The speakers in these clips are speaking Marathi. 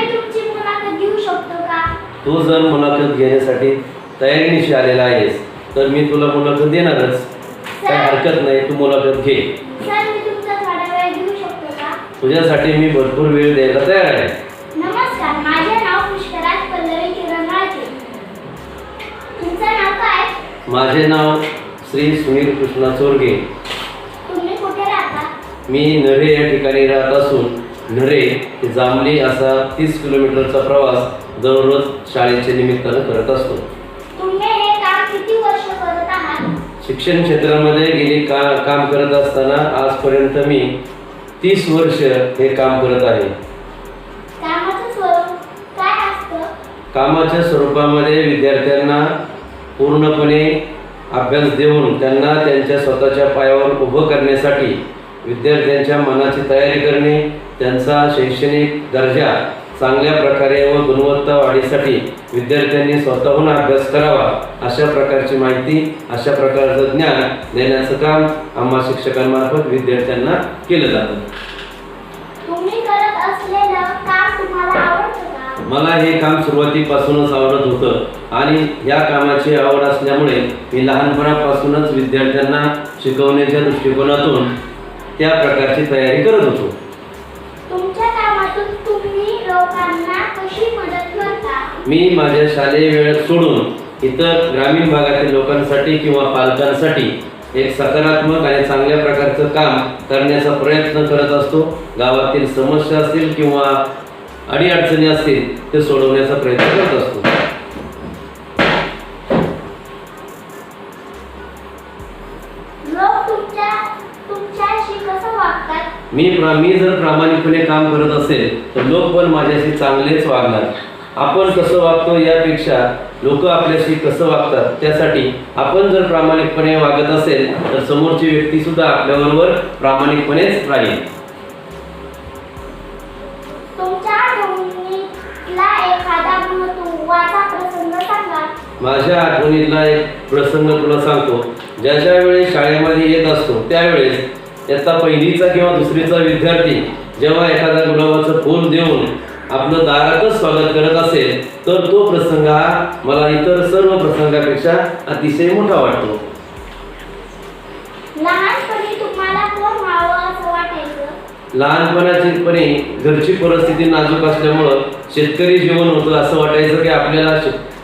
मी तुमची मुलाखत घेऊ शकतो का? तू जर मुलाखत घेण्यासाठी तयारीनिशी आलेला आहेस तर मी तुला मुलाखत देणारच. काही हरकत नाही तू मुलाखत घे. सर मी तुमचा थोडा वेळ घेऊ शकतो का? तुझ्यासाठी मी भरपूर वेळ द्यायला तयार आहे. नमस्कार माझे नाव पुष्कराज पल्लवी किरण राजे. तुमचं नाव काय? माझे नाव श्री सुनील कृष्णा चोरगे. तुम्ही कुठे राहता? मी नरे या ठिकाणी राहत असून नरे ते जांभली असा तीस किलोमीटरचा प्रवास दररोज शाळेच्या निमित्तानं करत असतो. तुम्ही हे काम किती वर्ष करत आहात? शिक्षण क्षेत्रामध्ये गेली का काम करत असताना आजपर्यंत मी तीस वर्ष हे काम करत आहे. कामाच्या स्वरूपामध्ये विद्यार्थ्यांना पूर्णपणे अभ्यास देऊन त्यांना त्यांच्या स्वतःच्या पायावर उभं करण्यासाठी विद्यार्थ्यांच्या मनाची तयारी करणे त्यांचा शैक्षणिक दर्जा चांगल्या प्रकारे व गुणवत्ता वाढीसाठी विद्यार्थ्यांनी स्वतःहून अभ्यास करावा अशा प्रकारची माहिती अशा प्रकारचं ज्ञान देण्याचं काम आम्हा शिक्षकांमार्फत विद्यार्थ्यांना केलं जातं. मला हे काम सुरुवातीपासूनच आवडत होतं आणि या कामाची आवड असल्यामुळे मी लहानपणापासूनच विद्यार्थ्यांना शिकवण्याच्या दृष्टिकोनातून त्या प्रकारची तयारी करत होतो. मी माझ्या शालेय वेळ सोडून इतर ग्रामीण भागातील लोकांसाठी किंवा पालकांसाठी एक सकारात्मक आणि चांगल्या प्रकारचं काम करण्याचा प्रयत्न करत असतो. गावातील समस्या असतील किंवा अडीअडचणी असतील ते सोडवण्याचा प्रयत्न करत असतो. मी प्रा मी जर प्रामाणिकपणे काम करत असेल तर लोक पण माझ्याशी चांगलेच वागणार. आपण कसं वागतो यापेक्षा लोक आपल्याशी कसं वागतात त्यासाठी आपण जर प्रामाणिकपणे वागत असेल तर समोरची व्यक्ती सुद्धा आपल्याबरोबर प्रामाणिकपणेच राहील. माझ्या आठवणीतला एक प्रसंग तुला सांगतो. ज्याच्या वेळेस शाळेमध्ये येत असतो त्यावेळेस त्याचा पहिलीचा किंवा दुसरीचा विद्यार्थी जेव्हा एखाद्या गुलाबाचं फूल देऊन आपलं दारातच स्वागत करत असेल तर तो प्रसंग हा मला इतर सर्व प्रसंगापेक्षा अतिशय मोठा वाटतो. लहानपणी तुम्हाला कोण व्हावं असं वाटायचं? लहानपणाचीपणे घरची परिस्थिती नाजूक असल्यामुळं शेतकरी जीवन होतं असं वाटायचं की आपल्याला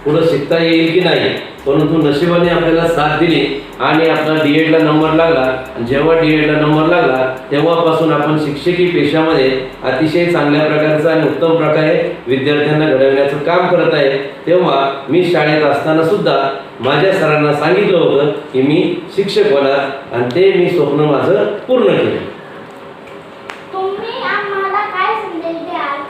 पुढं शिकता येईल की नाही परंतु नशिबाने आपल्याला साथ दिली आणि आपला डी एडला नंबर लागला. आणि जेव्हा डी एडला नंबर लागला तेव्हापासून आपण शिक्षकी पेशामध्ये अतिशय चांगल्या प्रकारचं आणि उत्तम प्रकारे विद्यार्थ्यांना घडवण्याचं काम करत आहे. तेव्हा मी शाळेत असताना सुद्धा माझ्या सरांना सांगितलं होतं की मी शिक्षक होणार आणि ते मी स्वप्न माझं पूर्ण केलं.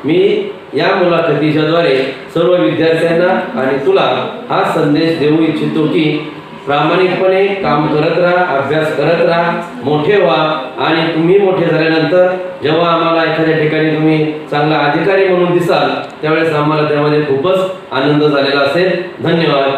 मी या मुलाखतीच्याद्वारे सर्व विद्यार्थ्यांना आणि तुला हा संदेश देऊ इच्छितो की प्रामाणिकपणे काम करत राहा अभ्यास करत राहा मोठे व्हा आणि तुम्ही मोठे झाल्यानंतर जेव्हा आम्हाला एखाद्या ठिकाणी तुम्ही चांगला अधिकारी म्हणून दिसाल त्यावेळेस आम्हाला त्यामध्ये खूपच आनंद झालेला असेल. धन्यवाद.